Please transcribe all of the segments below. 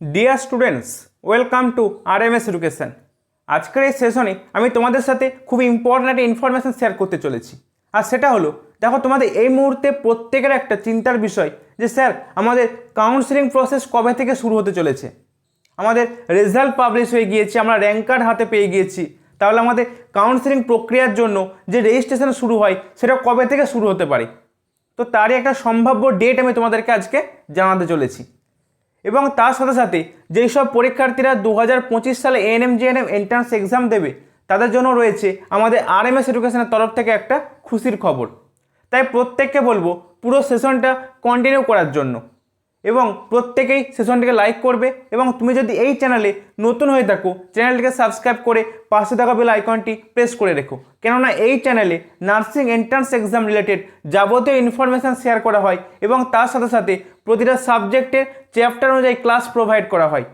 Dear students welcome to R M S education আজকের এই সেশনে আমি তোমাদের সাথে খুব ইম্পর্ট্যান্ট ইনফরমেশন শেয়ার করতে চলেছি। আর সেটা হলো, দেখো তোমাদের এই মুহূর্তে প্রত্যেকের একটা চিন্তার বিষয় যে স্যার, আমাদের কাউন্সিলিং প্রসেস কবে থেকে শুরু হতে চলেছে? আমাদের রেজাল্ট পাবলিশ হয়ে গিয়েছে, আমরা র্যাঙ্ক কার্ড হাতে পেয়ে গিয়েছি। তাহলে আমাদের কাউন্সিলিং প্রক্রিয়ার জন্য যে রেজিস্ট্রেশন শুরু হয়, সেটা কবে থেকে শুরু হতে পারে? তো তারই একটা সম্ভাব্য ডেট আমি তোমাদেরকে আজকে জানাতে চলেছি। এবং তার সাথে সাথে যেই সব পরীক্ষার্থীরা দু হাজার পঁচিশ সালে এএনএম জিএনএম এন্ট্রান্স এক্সাম দেবে, তাদের জন্য রয়েছে আমাদের আর এম এস এডুকেশনের তরফ থেকে একটা খুশির খবর। তাই প্রত্যেককে বলব পুরো সেশনটা কন্টিনিউ করার জন্য। এবং প্রত্যেকেই সেশনটিকে লাইক করবে এবং তুমি যদি এই চ্যানেলে নতুন হয়ে থাকো চ্যানেলটিকে সাবস্ক্রাইব করে পাশে থাকা বেল আইকনটি প্রেস করে রেখো। কেননা এই চ্যানেলে নার্সিং এন্ট্রান্স এক্সাম রিলেটেড যাবতীয় ইনফরমেশান শেয়ার করা হয় এবং তার সাথে সাথে প্রতিটা সাবজেক্টের চ্যাপ্টার অনুযায়ী ক্লাস প্রোভাইড করা হয়।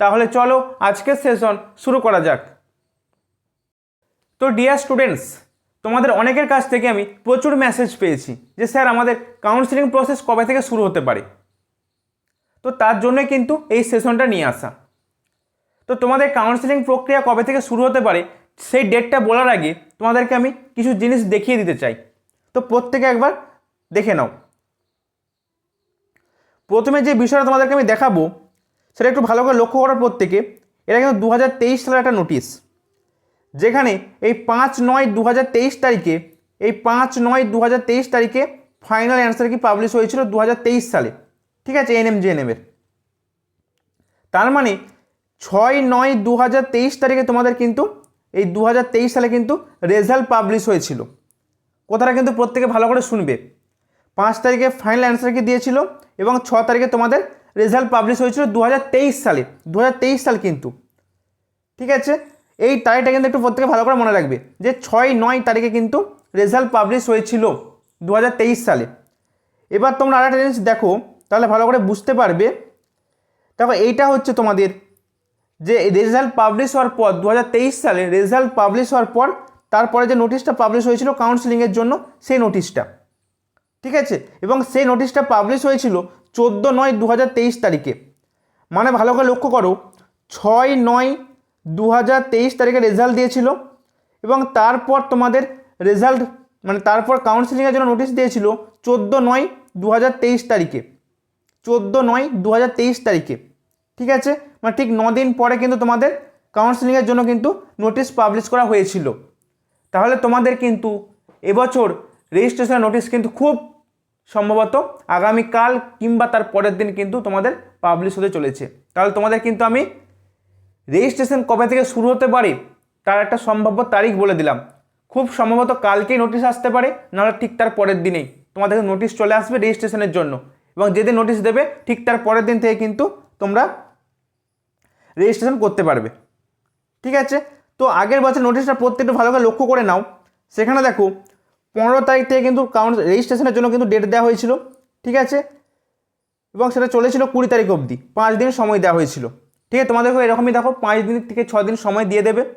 তাহলে চলো আজকের সেশন শুরু করা যাক। তো ডিয়ার স্টুডেন্টস তোমাদের অনেকের কাছ থেকে আমি প্রচুর মেসেজ পেয়েছি যে, স্যার, আমাদের কাউন্সিলিং প্রসেস কবে থেকে শুরু হতে পারে? তো তার জন্যই কিন্তু এই সেশনটা নিয়ে আসা। তো তোমাদের কাউন্সিলিং প্রক্রিয়া কবে থেকে শুরু হতে পারে, সেই ডেটটা বলার আগে তোমাদেরকে আমি কিছু জিনিস দেখিয়ে দিতে চাই। তো প্রত্যেকে একবার দেখে নাও। প্রথমে যে বিষয়টা তোমাদেরকে আমি দেখাবো, সেটা একটু ভালো করে লক্ষ্য করার প্রত্যেকে। এটা কিন্তু দু হাজার তেইশ সালের একটা নোটিশ যেখানে এই পাঁচ নয় দু তারিখে, এই পাঁচ নয় দু তারিখে ফাইনাল অ্যান্সার কি পাবলিশ হয়েছিল দু সালে। ঠিক আছে এনএম জেএনএমের তার মানে ছয় নয় দু হাজার তেইশ তারিখে তোমাদের কিন্তু, এই দু হাজার তেইশ সালে কিন্তু রেজাল্ট পাবলিশ হয়েছিল। কথাটা কিন্তু প্রত্যেকে ভালো করে শুনবে। পাঁচ তারিখে ফাইনাল অ্যান্সার কি দিয়েছিল এবং ছ তারিখে তোমাদের রেজাল্ট পাবলিশ হয়েছিল দু হাজার তেইশ সালে। দু হাজার তেইশ সাল কিন্তু। ঠিক আছে? এই তারিখটা কিন্তু একটু প্রত্যেকে ভালো করে মনে রাখবে যে ছয় নয় তারিখে কিন্তু রেজাল্ট পাবলিশ হয়েছিল দু হাজার তেইশ সালে। এবার তোমরা আরেকটা জিনিস দেখো তাহলে ভালো করে বুঝতে পারবে। দেখো, এইটা হচ্ছে তোমাদের যে রেজাল্ট পাবলিশ হওয়ার পর দু হাজার তেইশ সালে রেজাল্ট পাবলিশ হওয়ার পর, তারপরে যে নোটিশটা পাবলিশ হয়েছিল কাউন্সিলিংয়ের জন্য, সেই নোটিশটা ঠিক আছে? এবং সেই নোটিশটা পাবলিশ হয়েছিল চোদ্দ নয় দু তারিখে। মানে ভালো করে লক্ষ্য করো, ছয় নয় দু তারিখে রেজাল্ট দিয়েছিল, এবং তারপর তোমাদের রেজাল্ট মানে তারপর কাউন্সিলিংয়ের জন্য নোটিশ দিয়েছিল চোদ্দ নয় দু তারিখে। চোদ্দ নয় দু তারিখে, ঠিক আছে? মানে ঠিক দিন পরে কিন্তু তোমাদের কাউন্সিলিংয়ের জন্য কিন্তু নোটিশ পাবলিশ করা হয়েছিল। তাহলে তোমাদের কিন্তু এবছর রেজিস্ট্রেশন নোটিশ কিন্তু খুব সম্ভবত আগামীকাল কিংবা তার পরের দিন কিন্তু তোমাদের পাবলিশ হতে চলেছে। তাহলে তোমাদের কিন্তু আমি রেজিস্ট্রেশন কবে থেকে শুরু হতে পারে তার একটা সম্ভাব্য তারিখ বলে দিলাম। খুব সম্ভবত কালকেই নোটিশ আসতে পারে, নাহলে ঠিক তার পরের দিনেই তোমাদের নোটিশ চলে আসবে রেজিস্ট্রেশনের জন্য। এবং যেদিন নোটিশ দেবে, ঠিক তার পরের দিন থেকে কিন্তু তোমরা রেজিস্ট্রেশন করতে পারবে। ঠিক আছে? তো আগের বছর নোটিশটা প্রত্যেকটা ভালো করে লক্ষ্য করে নাও। সেখানে দেখো, পনেরো তারিখ থেকে কিন্তু কাউন্ট রেজিস্ট্রেশনের জন্য কিন্তু ডেট দেওয়া হয়েছিল। ঠিক আছে? এবং সেটা চলেছিল কুড়ি তারিখ অবধি। পাঁচ দিন সময় দেওয়া হয়েছিল। ঠিক আছে? তোমাদেরকে এরকমই দেখো, পাঁচ দিন থেকে ছ দিন সময় দিয়ে দেবে।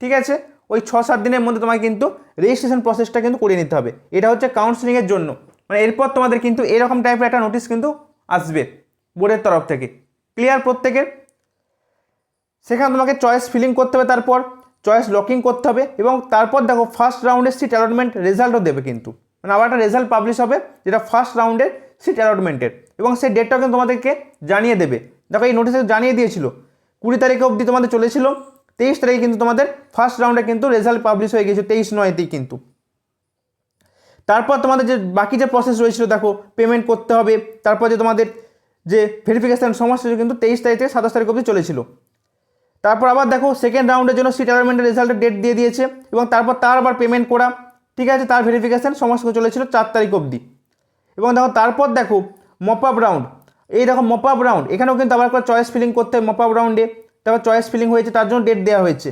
ঠিক আছে? ওই ছ সাত দিনের মধ্যে তোমাকে কিন্তু রেজিস্ট্রেশন প্রসেসটা কিন্তু করিয়ে নিতে হবে। এটা হচ্ছে কাউন্সিলিংয়ের জন্য। মানে এরপর তোমাদের কিন্তু এরকম টাইপের একটা নোটিশ কিন্তু আসবে বোর্ডের তরফ থেকে। ক্লিয়ার প্রত্যেকের? সেখানে তোমাকে চয়েস ফিলিং করতে হবে তারপর চয়েস লকিং করতে হবে এবং তারপর দেখো ফার্স্ট রাউন্ডের সিট অ্যালটমেন্ট রেজাল্টও দেবে কিন্তু। মানে আবার একটা রেজাল্ট পাবলিশ হবে, যেটা ফার্স্ট রাউন্ডের সিট অ্যালটমেন্টের এবং সেই ডেটটাও কিন্তু তোমাদেরকে জানিয়ে দেবে। দেখো এই নোটিশে জানিয়ে দিয়েছিল, কুড়ি তারিখে অবধি তোমাদের চলেছিল, তেইশ তারিখে কিন্তু তোমাদের ফার্স্ট রাউন্ডে কিন্তু রেজাল্ট পাবলিশ হয়ে গিয়েছে, তেইশ নয়তেই কিন্তু। তারপর তোমাদের যে বাকি যে প্রসেস রয়েছিল, দেখো পেমেন্ট করতে হবে। তারপর যে তোমাদের যে ভেরিফিকেশান সমস্ত কিছু কিন্তু তেইশ তারিখ থেকে সাতাশ তারিখ অবধি চলেছিল। তারপর আবার দেখো সেকেন্ড রাউন্ডের জন্য সিট অ্যালটমেন্টের রেজাল্টের ডেট দিয়ে দিয়েছে এবং তারপর তার আবার পেমেন্ট করা। ঠিক আছে, তার ভেরিফিকেশান সমস্ত চলেছিল চার তারিখ অবধি। এবং দেখো, তারপর দেখো মপ আপ রাউন্ড এই দেখো মপ আপ রাউন্ড এখানেও কিন্তু আবার চয়েস ফিলিং করতে হবে মপ আপ রাউন্ডে তারপর চয়েস ফিলিং হয়েছে, তার জন্য ডেট দেওয়া হয়েছে।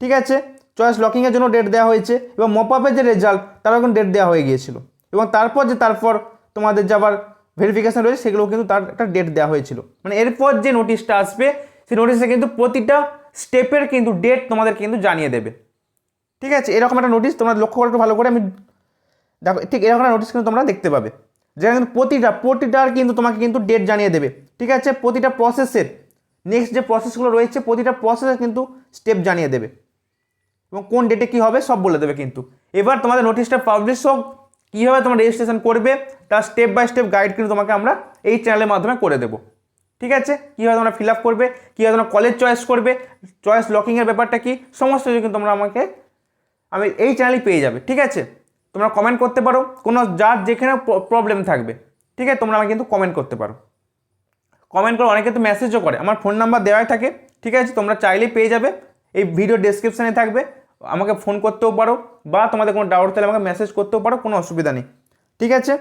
ঠিক আছে? চয়েস লকিংয়ের জন্য ডেট দেওয়া হয়েছে এবং মপ যে রেজাল্ট তারও কিন্তু ডেট দেওয়া হয়ে গিয়েছিল। এবং তারপর যে, তারপর তোমাদের যে আবার ভেরিফিকেশান রয়েছে সেগুলো কিন্তু তার একটা ডেট দেওয়া হয়েছিল। মানে এরপর যে নোটিশটা আসবে, সেই নোটিশে কিন্তু প্রতিটা স্টেপের কিন্তু ডেট তোমাদের কিন্তু জানিয়ে দেবে। ঠিক আছে? এরকম একটা নোটিশ তোমরা লক্ষ্য করে ভালো করে আমি দেখো, ঠিক এরকম একটা নোটিশ কিন্তু তোমরা দেখতে পাবে। যেখানে কিন্তু প্রতিটা, প্রতিটার কিন্তু তোমাকে কিন্তু ডেট জানিয়ে দেবে। ঠিক আছে? প্রতিটা প্রসেসের নেক্সট যে প্রসেসগুলো রয়েছে, প্রতিটা প্রসেসের কিন্তু স্টেপ জানিয়ে দেবে। এবং কোন ডেটে কী হবে সব বলে দেবে কিন্তু। এবার তোমাদের নোটিশটা পাবলিশ হোক, কীভাবে তোমরা রেজিস্ট্রেশন করবে, তার স্টেপ বাই স্টেপ গাইড কিন্তু তোমাকে আমরা এই চ্যানেলের মাধ্যমে করে দেবো। ঠিক আছে? কীভাবে তোমরা ফিল আপ করবে, কীভাবে তোমরা কলেজ চয়েস করবে চয়েস লকিংয়ের ব্যাপারটা কি, সমস্ত কিছু কিন্তু তোমরা আমাকে, আমি এই চ্যানেলেই পেয়ে যাবে। ঠিক আছে? তোমরা কমেন্ট করতে পারো, কোনো যার যেখানে প্রবলেম থাকবে। ঠিক আছে? তোমরা আমাকে কিন্তু কমেন্ট করতে পারো। কমেন্ট করে অনেকে তো মেসেজও করে, আমার ফোন নাম্বার দেওয়াই থাকে। ঠিক আছে? তোমরা চাইলেই পেয়ে যাবে, এই ভিডিও ডেসক্রিপশানে থাকবে। আমাকে ফোন করতেও পারো বা তোমাদের কোনো ডাউট থাকলে আমাকে মেসেজ করতেও পারো, কোনো অসুবিধা নেই। ঠিক আছে?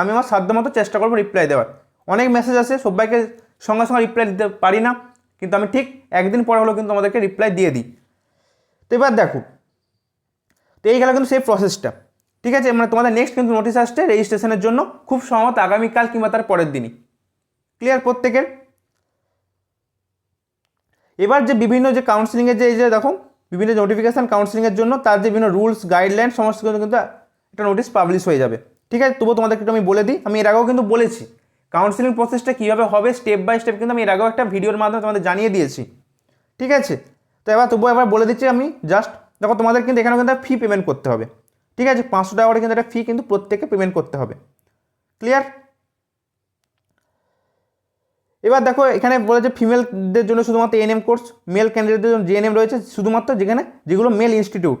আমি আমার সাধ্য মতো চেষ্টা করব রিপ্লাই দেওয়ার। অনেক মেসেজ আসে, সবাইকে সঙ্গে সঙ্গে রিপ্লাই দিতে পারি না, কিন্তু আমি ঠিক একদিন পরে হলেও কিন্তু আমাদেরকে রিপ্লাই দিয়ে দিই। তো এবার দেখো, তো এই গেল কিন্তু সেই প্রসেসটা ঠিক আছে? মানে তোমাদের নেক্সট কিন্তু নোটিশ আসছে রেজিস্ট্রেশনের জন্য, খুব সম্ভবত আগামীকাল কিংবা তার পরের দিনই। ক্লিয়ার প্রত্যেকের? এবার যে বিভিন্ন যে কাউন্সিলিংয়ের যে, এই যে দেখো বিভিন্ন নোটিফিকেশান কাউন্সিলিংয়ের জন্য তার যে বিভিন্ন রুলস গাইডলাইন সমস্ত কিন্তু একটা নোটিশ পাবলিশ হয়ে যাবে। ঠিক আছে? তবুও তোমাদেরকে একটু আমি বলে দিই, আমি এর আগেও কিন্তু বলেছি। কাউন্সিলিং প্রসেসটা কীভাবে হবে স্টেপ বাই স্টেপ কিন্তু আমি এর আগেও একটা ভিডিওর মাধ্যমে তোমাদের জানিয়ে দিয়েছি। ঠিক আছে? তো এবার তবুও এবার বলে দিচ্ছি আমি জাস্ট দেখো তোমাদের কিন্তু এখানেও কিন্তু ফি পেমেন্ট করতে হবে। ঠিক আছে? পাঁচশো টাকা করে কিন্তু একটা ফি কিন্তু প্রত্যেকে পেমেন্ট করতে হবে। ক্লিয়ার এবার দেখো, এখানে বলেছে ফিমেলদের জন্য শুধুমাত্র এনএম কোর্স মেল ক্যান্ডিডেটদের জন্য জেএনএম রয়েছে, শুধুমাত্র যেখানে, যেগুলো মেল ইনস্টিটিউট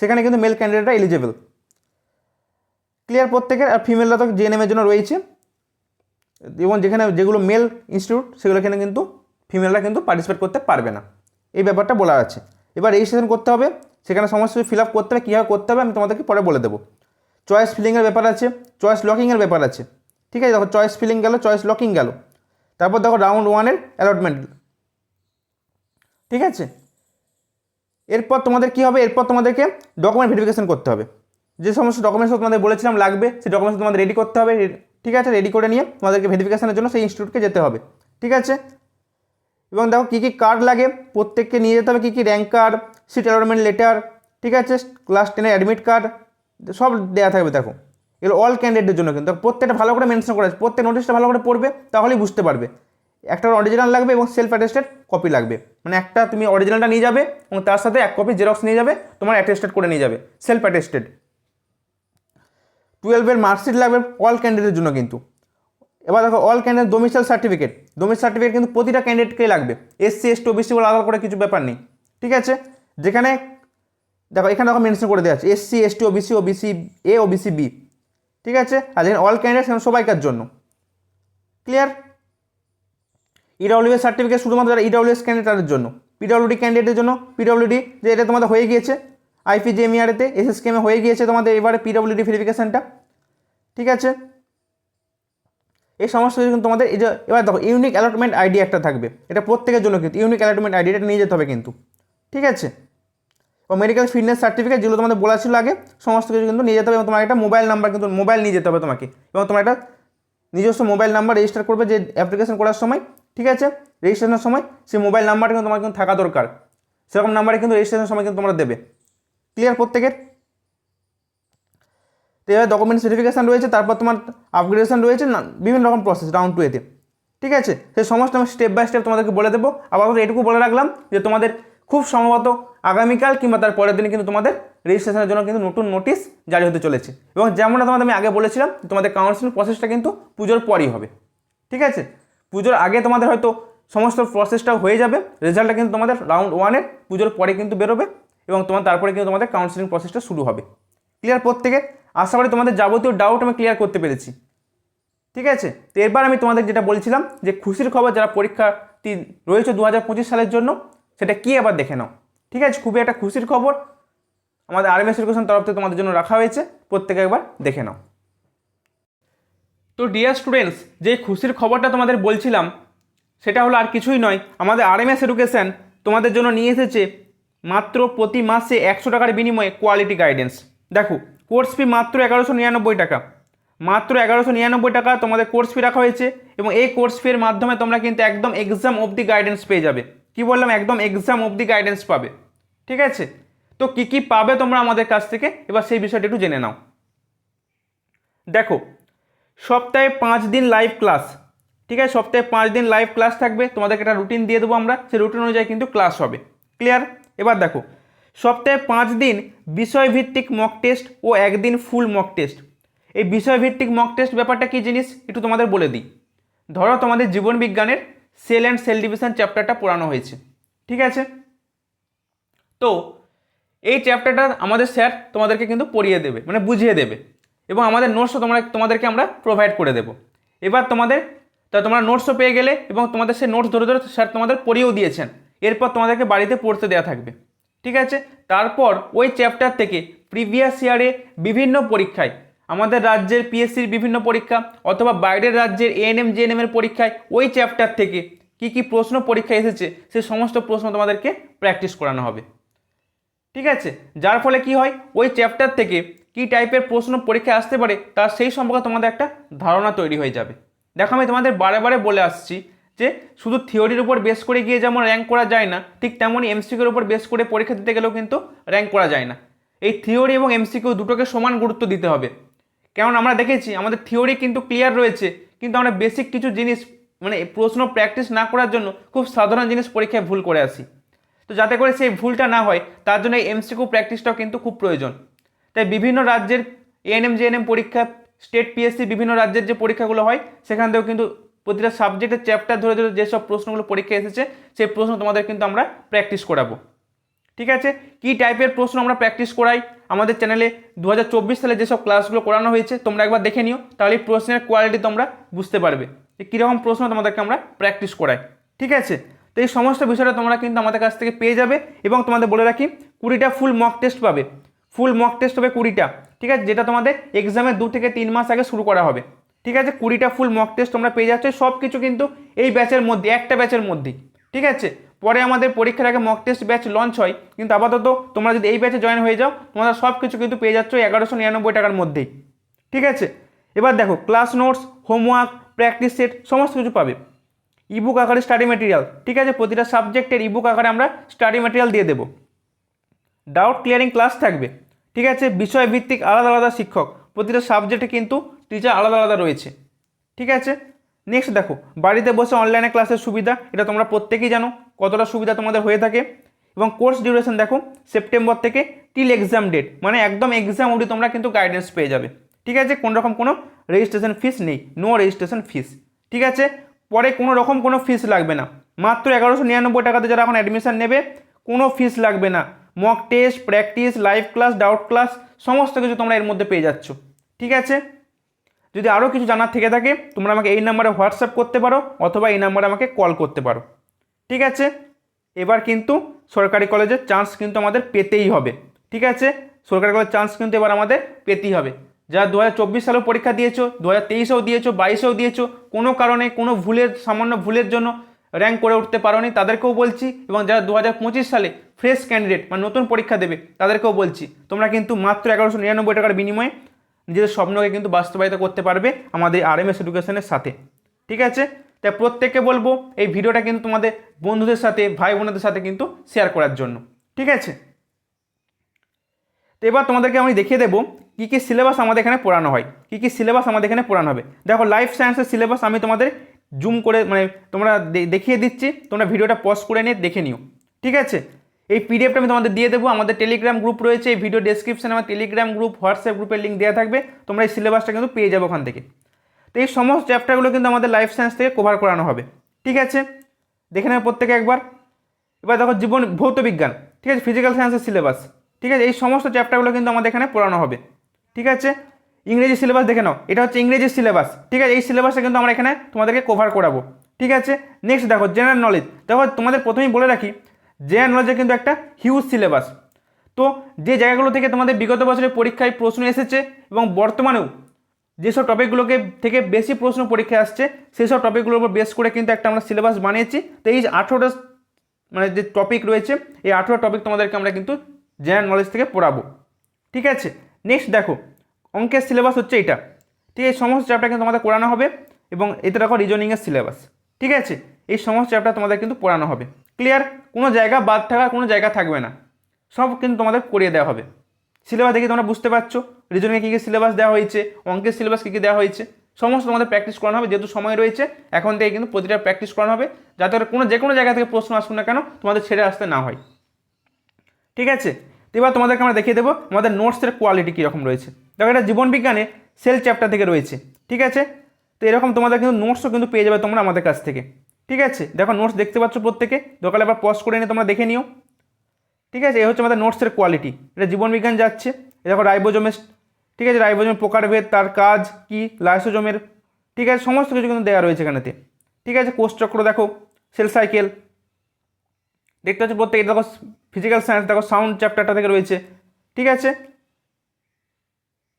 সেখানে কিন্তু মেল ক্যান্ডিডেটরা এলিজেবল ক্লিয়ার প্রত্যেকের, আর ফিমেলরা তো জেএনএমের জন্য রয়েছে। এবং যেখানে, যেগুলো মেল ইনস্টিটিউট সেগুলো এখানে কিন্তু ফিমেলরা কিন্তু পার্টিসিপেট করতে পারবে না। এই ব্যাপারটা বলা আছে। এবার রেজিস্ট্রেশন করতে হবে, সেখানে সমস্ত ফিল আপ করতে হবে, কীভাবে করতে হবে আমি তোমাদেরকে পরে বলে দেবো। চয়েস ফিলিংয়ের ব্যাপার আছে চয়েস লকিংয়ের ব্যাপার আছে। ঠিক আছে, দেখো চয়েস ফিলিং গেল চয়েস লকিং গেল। তারপর দেখো রাউন্ড ওয়ানের অ্যালটমেন্ট ঠিক আছে? এরপর তোমাদের কী হবে? এরপর তোমাদেরকে ডকুমেন্ট ভেরিফিকেশন করতে হবে। যে সমস্ত ডকুমেন্টস তোমাদের বলেছিলাম লাগবে, সেই ডকুমেন্টস তোমাদের রেডি করতে হবে। ঠিক আছে? রেডি করে নিয়ে তোমাদেরকে ভেরিফিকেশনের জন্য সেই ইনস্টিটিউটকে যেতে হবে। ঠিক আছে? এবং দেখো কী কী কার্ড লাগে? প্রত্যেককে নিয়ে যেতে হবে। কী কী rank card seat allotment letter ঠিক আছে? ক্লাস টেনের অ্যাডমিট কার্ড সব দেওয়া থাকবে দেখো। এগুলো অল ক্যান্ডিডেটের জন্য কিন্তু। প্রত্যেকটা ভালো করে মেনশন করা আছে। প্রত্যেক নোটিশটা ভালো করে পড়বে, তাহলেই বুঝতে পারবে। একটা অরিজিনাল লাগবে এবং সেলফ অ্যাটেস্টেড কপি লাগবে। মানে একটা তুমি অরিজিনালটা নিয়ে যাবে এবং তার সাথে এক কপি জেরক্স নিয়ে যাবে, তোমার অ্যাটেস্টেড করে নিয়ে যাবে। সেলফ অ্যাটেস্টেড টুয়েলভের মার্কশিট লাগবে অল ক্যান্ডিডেটের জন্য কিন্তু। এবার দেখো all candidate domicile certificate domicile certificate কিন্তু প্রতিটা ক্যান্ডিডেটকেই লাগবে। এসসি এসটি ওবিসি বলে আলাদা করে কিছু ব্যাপার নেই। ঠিক আছে? যেখানে, দেখো, এখানে দেখো মেনশন করে দেওয়া আছে। SC ST OBC OBC A OBC B ঠিক আছে? আর যেখানে অল ক্যান্ডিডেট সেখানে সবাইকার জন্য। ক্লিয়ার ইডাব্লিউএস সার্টিফিকেট শুধুমাত্র যারা ইডাব্লিউএস ক্যান্ডিডেটের জন্য। পিডাব্লিউডি ক্যান্ডিডেটের জন্য। পিডাব্লিউডি যে এটা তোমাদের হয়ে গিয়েছে। আইপিজিএমইআরতে এসএসকেমে হয়ে গিয়েছে তোমাদের এবারে পিডাব্লিউডি ভেরিফিকেশানটা ঠিক আছে? এই সমস্ত কিন্তু তোমাদের এই যে, এবার দেখো ইউনিক অ্যালটমেন্ট আইডি একটা থাকবে। এটা প্রত্যেকের জন্য কিন্তু ইউনিক অ্যালটমেন্ট আইডি এটা নিয়ে যেতে হবে কিন্তু। ঠিক আছে? ও মেডিকেল ফিটনেস সার্টিফিকেট যেগুলো তোমাদের বলা ছিল আগে, সমস্ত কিছু কিন্তু নিয়ে যেতে হবে এবং তোমার একটা মোবাইল নাম্বার কিন্তু মোবাইল নিয়ে যেতে হবে তোমাকে। এবং তোমার একটা নিজস্ব মোবাইল নাম্বার রেজিস্টার করবে যে অ্যাপ্লিকেশন করার সময়, ঠিক আছে? রেজিস্ট্রেশনের সময় সেই মোবাইল নাম্বারটা কিন্তু তোমার কিন্তু থাকা দরকার। সেরকম নাম্বারে কিন্তু রেজিস্ট্রেশনের সময় কিন্তু তোমরা দেবে। ক্লিয়ার প্রত্যেকের? তো এবার ডকুমেন্টস ভেরিফিকেশান রয়েছে, তারপর তোমার আপগ্রেডেশন রয়েছে, না, বিভিন্ন রকম প্রসেস রাউন্ড টু এতে ঠিক আছে? সেই সমস্ত আমি স্টেপ বাই স্টেপ তোমাদেরকে বলে দেবো। আপাতত এটুকু বলে রাখলাম যে তোমাদের খুব সম্ভবত আগামীকাল কিংবা তার পরের দিনে কিন্তু তোমাদের রেজিস্ট্রেশনের জন্য কিন্তু নতুন নোটিশ জারি হতে চলেছে। এবং যেমনটা তোমাদের আমি আগে বলেছিলাম, তোমাদের কাউন্সিলিং প্রসেসটা কিন্তু পুজোর পরই হবে। ঠিক আছে? পুজোর আগে তোমাদের হয়তো সমস্ত প্রসেসটা হয়ে যাবে। রেজাল্টটা কিন্তু তোমাদের রাউন্ড ওয়ানের পুজোর পরে কিন্তু বেরোবে এবং তোমার তারপরে কিন্তু তোমাদের কাউন্সিলিং প্রসেসটা শুরু হবে। ক্লিয়ার প্রত্যেকে? আশা করি তোমাদের যাবতীয় ডাউট আমি ক্লিয়ার করতে পেরেছি। ঠিক আছে? তো এরপর আমি তোমাদের যেটা বলছিলাম যে খুশির খবর যারা পরীক্ষাটি রয়েছে দু হাজার পঁচিশ সালের জন্য, সেটা কি আবার দেখে নাও। ঠিক আছে, খুবই একটা খুশির খবর। আমাদের আর্মি এডুকেশন তরফ থেকে তোমাদের জন্য রাখা হয়েছে। প্রত্যেকে একবার দেখে নাও। তো ডিয়ার স্টুডেন্টস যে খুশির খবরটা তোমাদের বলছিলাম, সেটা হলো আর কিছুই নয়। আমাদের আরএমএস এডুকেশন তোমাদের জন্য নিয়ে এসেছে মাত্র প্রতি মাসে একশো টাকার বিনিময়ে কোয়ালিটি গাইডেন্স দেখো কোর্স ফি মাত্র এগারোশো নিরানব্বই টাকা। মাত্র এগারোশো নিরানব্বই টাকা তোমাদের কোর্স ফি রাখা হয়েছে এবং এই কোর্স ফির মাধ্যমে তোমরা কিন্তু একদম এক্সাম অবধি গাইডেন্স পেয়ে যাবে। কি বললাম? একদম এক্সাম অবধি গাইডেন্স পাবে। ঠিক আছে? তো কী কী পাবে তোমরা আমাদের কাছ থেকে? এবার সেই বিষয়টা একটু জেনে নাও। দেখো, সপ্তাহে পাঁচ দিন লাইভ ক্লাস ঠিক আছে? সপ্তাহে পাঁচ দিন লাইভ ক্লাস থাকবে। তোমাদেরকে একটা রুটিন দিয়ে দেবো আমরা। সেই রুটিন অনুযায়ী কিন্তু ক্লাস হবে। ক্লিয়ার এবার দেখো, সপ্তাহে পাঁচ দিন বিষয়ভিত্তিক মক টেস্ট ও একদিন ফুল মক টেস্ট এই বিষয়ভিত্তিক মক টেস্ট ব্যাপারটা কী জিনিস? একটু তোমাদের বলে দিই। ধরো তোমাদের জীবন বিজ্ঞানের সেল অ্যান্ড সেল ডিভিশন চ্যাপ্টারটা পড়ানো হয়েছে। ঠিক আছে? তো এই চ্যাপ্টারটা আমাদের স্যার তোমাদেরকে কিন্তু পড়িয়ে দেবে মানে বুঝিয়ে দেবে এবং আমাদের নোটসও তোমরা, তোমাদেরকে আমরা প্রোভাইড করে দেবো। এবার তোমাদের, তা তোমরা নোটসও পেয়ে গেলে এবং তোমাদের সে নোটস ধরে ধরে স্যার তোমাদের পড়িয়েও দিয়েছেন। এরপর তোমাদেরকে বাড়িতে পড়তে দেওয়া থাকবে। ঠিক আছে? তারপর ওই চ্যাপ্টার থেকে প্রিভিয়াস ইয়ারে বিভিন্ন পরীক্ষায়, আমাদের রাজ্যের পিএসসির বিভিন্ন পরীক্ষা অথবা বাইরের রাজ্যের এএনএম জেএনএম এর পরীক্ষায় ওই চ্যাপ্টার থেকে কি কি প্রশ্ন পরীক্ষা এসেছে, সে সমস্ত প্রশ্ন তোমাদেরকে প্র্যাকটিস করানো হবে। ঠিক আছে? যার ফলে কি হয়? ওই চ্যাপ্টার থেকে কি টাইপের প্রশ্ন পরীক্ষায় আসতে পারে, তার সেই সম্পর্কে তোমাদের একটা ধারণা তৈরি হয়ে যাবে। দেখো, আমি তোমাদের বারে বারে বলে আসছি যে, শুধু থিওরির উপর বেস করে গিয়ে যেমন র্যাঙ্ক করা যায় না, ঠিক তেমনই এমসিকিউর উপর বেস করে পরীক্ষা দিতে গেলেও কিন্তু র্যাঙ্ক করা যায় না। এই থিওরি এবং এমসিকিউ দুটোকে সমান গুরুত্ব দিতে হবে। কারণ আমরা দেখেছি, আমাদের থিওরি কিন্তু ক্লিয়ার রয়েছে, কিন্তু আমরা বেসিক কিছু জিনিস মানে প্রশ্ন প্র্যাকটিস না করার জন্য খুব সাধারণ জিনিস পরীক্ষায় ভুল করে আসি। তো যাতে করে সেই ভুলটা না হয়, তার জন্য এই এমসিকিউ প্র্যাকটিসটাও কিন্তু খুব প্রয়োজন। তাই বিভিন্ন রাজ্যের এএনএম জেএনএম পরীক্ষা স্টেট পিএসসি বিভিন্ন রাজ্যের যে পরীক্ষাগুলো হয়, সেখান থেকেও কিন্তু প্রতিটা সাবজেক্টের চ্যাপ্টার ধরে ধরে যেসব প্রশ্নগুলো পরীক্ষা এসেছে, সেই প্রশ্ন তোমাদের কিন্তু আমরা প্র্যাকটিস করাবো। ঠিক আছে? কি টাইপের প্রশ্ন আমরা প্র্যাকটিস করাই? আমাদের চ্যানেলে দু হাজার চব্বিশ সালে যেসব ক্লাসগুলো করানো হয়েছে, তোমরা একবার দেখে নিও, তাহলে প্রশ্নের কোয়ালিটি তোমরা বুঝতে পারবে। যে কীরকম প্রশ্ন তোমাদেরকে আমরা প্র্যাকটিস করাই। ঠিক আছে? তো এই সমস্ত বিষয়টা তোমরা কিন্তু আমাদের কাছ থেকে পেয়ে যাবে এবং তোমাদের বলে রাখি, কুড়িটা ফুল মক টেস্ট পাবে। ফুল মক টেস্ট হবে কুড়িটা, ঠিক আছে? যেটা তোমাদের এক্সামের দু থেকে তিন মাস আগে শুরু করা হবে। ঠিক আছে? কুড়িটা ফুল মক টেস্ট তোমরা পেয়ে যাচ্ছ। সব কিছু কিন্তু এই ব্যাচের মধ্যে, একটা ব্যাচের মধ্যেই ঠিক আছে? পরে আমাদের পরীক্ষার আগে মক টেস্ট ব্যাচ লঞ্চ হয়। কিন্তু আপাতত তোমরা যদি এই ব্যাচে জয়েন হয়ে যাও, তোমরা সব কিছু কিন্তু পেয়ে যাচ্ছ এগারোশো নিরানব্বই টাকার মধ্যেই ঠিক আছে? এবার দেখো class notes homework practice set সমস্ত কিছু পাবে। ইবুক আকারে স্টাডি ম্যাটেরিয়াল ঠিক আছে? প্রতিটা সাবজেক্টের ইবুক আকারে আমরা স্টাডি ম্যাটেরিয়াল দিয়ে দেবো। ডাউট ক্লিয়ারিং ক্লাস থাকবে, ঠিক আছে? বিষয় ভিত্তিক আলাদা আলাদা শিক্ষক, প্রতিটা সাবজেক্টে কিন্তু টিচার আলাদা আলাদা রয়েছে, ঠিক আছে? নেক্সট দেখো, বাড়িতে বসে অনলাইনে ক্লাসের সুবিধা, এটা তোমরা প্রত্যেকেই জানো, কতটা সুবিধা তোমাদের হয়ে থাকে। এবং কোর্স ডিউরেশন দেখো সেপ্টেম্বর থেকে টিল এক্সাম ডেট মানে একদম এক্সাম অবধি তোমরা কিন্তু গাইডেন্স পেয়ে যাবে, ঠিক আছে? কোনোরকম কোনো রেজিস্ট্রেশন ফিস নেই নো রেজিস্ট্রেশন ফিস ঠিক আছে? পরে কোনো রকম কোনো ফিস লাগবে না। মাত্র এগারোশো নিরানব্বই টাকাতে যারা এখন অ্যাডমিশান নেবে, কোনো ফিস লাগবে না। Mock test practice live class doubt class সমস্ত কিছু তোমরা এর মধ্যে পেয়ে যাচ্ছ। ঠিক আছে? যদি আরও কিছু জানার থেকে থাকে, তোমরা আমাকে এই নাম্বারে হোয়াটসঅ্যাপ করতে পারো, অথবা এই নাম্বারে আমাকে কল করতে পারো। ঠিক আছে? এবার কিন্তু সরকারি কলেজের চান্স কিন্তু আমাদের পেতেই হবে। ঠিক আছে? সরকারি কলেজের চান্স কিন্তু এবার আমাদের পেতেই হবে। যারা দু হাজার চব্বিশ সালেও পরীক্ষা দিয়েছ দু হাজার তেইশেও দিয়েছ, বাইশেও দিয়েছ, কোনো কারণে, কোনো ভুলের, সামান্য ভুলের জন্য র্যাঙ্ক করে উঠতে পারোনি, তাদেরকেও বলছি, এবং যারা দু হাজার পঁচিশ সালে ফ্রেশ ক্যান্ডিডেট মানে নতুন পরীক্ষা দেবে, তাদেরকেও বলছি, তোমরা কিন্তু মাত্র এগারোশো নিরানব্বই টাকার বিনিময়ে নিজেদের স্বপ্নকে কিন্তু বাস্তবায়িত করতে পারবে আমাদের আর এম এস এডুকেশনের সাথে, ঠিক আছে? তাই প্রত্যেককে বলব, এই ভিডিওটা কিন্তু তোমাদের বন্ধুদের সাথে ভাই বোনদের সাথে কিন্তু শেয়ার করার জন্য, ঠিক আছে? তো এবার তোমাদেরকে আমি দেখিয়ে দেবো কী কী সিলেবাস আমাদের এখানে পড়ানো হয়। কী কী সিলেবাস আমাদের এখানে পড়ানো হবে। দেখো লাইফ সায়েন্সের সিলেবাস আমি তোমাদের জুম করে মানে তোমরা দেখিয়ে দিচ্ছি। তোমরা ভিডিওটা পজ করে নিয়ে দেখে নিও। ঠিক আছে? এই পিডিএফটা আমি তোমাদের দিয়ে দেবো। আমাদের টেলিগ্রাম গ্রুপ রয়েছে। এই ভিডিও ডেসক্রিপশনে আমার টেলিগ্রাম গ্রুপ হোয়াটসঅ্যাপ গ্রুপের লিঙ্ক দেওয়া থাকবে। তোমরা এই সিলেবাসটা কিন্তু পেয়ে যাবে ওখান থেকে। তো এই সমস্ত চ্যাপ্টারগুলো কিন্তু আমাদের লাইফ সায়েন্স থেকে কভার করানো হবে। ঠিক আছে? দেখে নেবে প্রত্যেকে একবার। এবার দেখো জীবন, ভৌত বিজ্ঞান। ঠিক আছে? ফিজিক্যাল সায়েন্সের সিলেবাস ঠিক আছে? এই সমস্ত চ্যাপ্টারগুলো কিন্তু আমাদের এখানে পড়ানো হবে। ঠিক আছে? ইংরেজি সিলেবাস দেখে নাও। এটা হচ্ছে ইংরেজি সিলেবাস ঠিক আছে? এই সিলেবাসটা কিন্তু আমরা এখানে তোমাদেরকে কভার করাবো। ঠিক আছে? নেক্সট দেখো জেনারেল নলেজ দেখো, তোমাদের প্রথমেই বলে রাখি জেনারেল নলেজের কিন্তু একটা হিউজ সিলেবাস তো যে জায়গাগুলো থেকে তোমাদের বিগত বছরের পরীক্ষায় প্রশ্ন এসেছে এবং বর্তমানেও যেসব টপিকগুলোকে থেকে বেশি প্রশ্ন পরীক্ষায় আসছে সেই সব টপিকগুলোর উপর বেস করে কিন্তু একটা আমরা সিলেবাস বানিয়েছি। তো এই আঠেরোটা মানে যে টপিক রয়েছে, এই আঠেরো টপিক তোমাদেরকে আমরা কিন্তু জেনারেল নলেজ থেকে পড়াবো। ঠিক আছে? নেক্সট দেখো, অঙ্কের সিলেবাস হচ্ছে এটা। ঠিক আছে এই সমস্ত চ্যাপ্টার কিন্তু তোমাদের পড়ানো হবে এবং এতে দেখো রিজনিংয়ের সিলেবাস ঠিক আছে? এই সমস্ত চ্যাপ্টার তোমাদের কিন্তু পড়ানো হবে। ক্লিয়ার কোনো জায়গা বাদ থাকার কোনো জায়গা থাকবে না। সব কিন্তু তোমাদের করিয়ে দেওয়া হবে। সিলেবাস দেখে তোমরা বুঝতে পারছ রিজনিংয়ে কী কী সিলেবাস দেওয়া হয়েছে, অঙ্কের সিলেবাস কী কী দেওয়া হয়েছে। সমস্ত তোমাদের প্র্যাকটিস করানো হবে, যেহেতু সময় রয়েছে, এখন থেকে কিন্তু প্রতিটা প্র্যাকটিস করানো হবে, যাতে কোনো যে কোনো জায়গা থেকে প্রশ্ন আসুক না কেন, তোমাদের ছেড়ে আসতে না হয়। ঠিক আছে? তো এবার তোমাদেরকে আমরা দেখিয়ে দেবো আমাদের নোটসের কোয়ালিটি কীরকম রয়েছে। দেখো এটা জীবন বিজ্ঞানে সেল চ্যাপ্টার থেকে রয়েছে, ঠিক আছে? তো এরকম তোমাদের কিন্তু নোটসও কিন্তু পেয়ে যাবে তোমরা আমাদের কাছ থেকে, ঠিক আছে? দেখো নোটস দেখতে পাচ্ছ প্রত্যেকে? দোকানে আবার পজ করে নিয়ে তোমরা দেখে নিও। ঠিক আছে? এই হচ্ছে আমাদের নোটসের কোয়ালিটি এটা জীবন বিজ্ঞান যাচ্ছে। এ দেখো রাইবোজোমের, ঠিক আছে? রাইবোজোমের প্রকারভেদ, তার কাজ কি লাইসোজোমের ঠিক আছে? সমস্ত কিছু কিন্তু দেওয়া রয়েছে এখানেতে। ঠিক আছে? কোষচক্র দেখো সেল সাইকেল দেখতে পাচ্ছ প্রত্যেকে? দেখো ফিজিক্যাল সায়েন্স দেখো সাউন্ড চ্যাপ্টারটা থেকে রয়েছে, ঠিক আছে?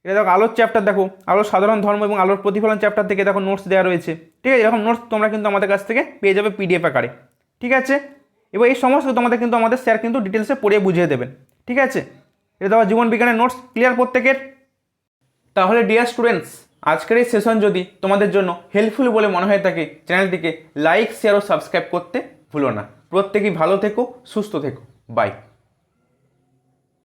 এটা দেখো আলোর চ্যাপ্টার দেখো। আলোর সাধারণ ধর্ম এবং আলোর প্রতিফলন চ্যাপ্টার থেকে দেখো নোটস দেওয়া রয়েছে, ঠিক আছে? এরকম নোটস তোমরা কিন্তু আমাদের কাছ থেকে পেয়ে যাবে পিডিএফ আকারে, ঠিক আছে? এবার এই সমস্ত তোমাদের কিন্তু আমাদের স্যার কিন্তু ডিটেলসে পড়িয়ে বুঝিয়ে দেবেন, ঠিক আছে? এটা দেখো জীবন বিজ্ঞানের নোটস ক্লিয়ার প্রত্যেকের? তাহলে ডিয়ার স্টুডেন্টস আজকের এই সেশন যদি তোমাদের জন্য হেল্পফুল বলে মনে হয়ে থাকে চ্যানেলটিকে লাইক শেয়ার ও সাবস্ক্রাইব করতে ভুলো না। প্রত্যেকেই ভালো থেকো, সুস্থ থেকো। বাই